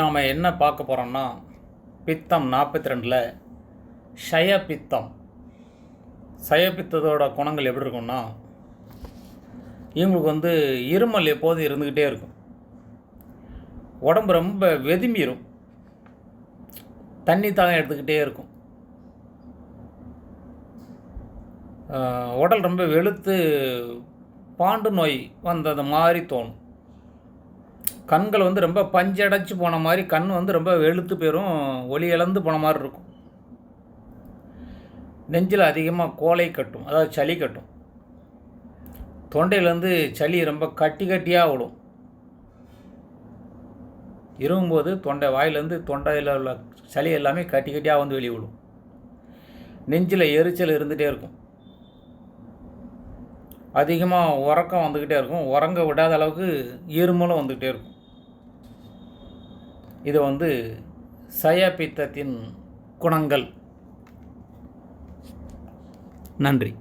நாம் என்ன பார்க்க போகிறோம்னா பித்தம் நாற்பத்தி ரெண்டில் ஷய பித்தம் சயப்பித்தத்தோட குணங்கள் எப்படி இருக்கும்னா இவங்களுக்கு வந்து இருமல் எப்போதும் இருந்துக்கிட்டே இருக்கும். உடம்பு ரொம்ப வெதும்பிடும் தண்ணி தாகம் எடுத்துக்கிட்டே இருக்கும். உடல் ரொம்ப வெளுத்து பாண்டு நோய் வந்தது மாதிரி தோணும். கண்கள் வந்து ரொம்ப பஞ்சடைச்சு போன மாதிரி கண் வந்து ரொம்ப வெளுத்து போயிடும் ஒளி இழந்து போன மாதிரி இருக்கும். நெஞ்சில் அதிகமாக கோலை கட்டும் அதாவது சளி கட்டும். தொண்டையிலேருந்து சளி ரொம்ப கட்டி கட்டியாக விடும் இருமும்போது தொண்டை வாயிலேருந்து தொண்டையில் உள்ள சளி எல்லாமே கட்டி கட்டியாக வந்து வெளியே விடும் நெஞ்சில் எரிச்சல் இருந்துகிட்டே இருக்கும். அதிகமாக உறக்கம் வந்துக்கிட்டே இருக்கும். உறங்க விடாத அளவுக்கு இருமலும் வந்துக்கிட்டே இருக்கும். இது வந்து சயபித்தத்தின் குணங்கள். நன்றி.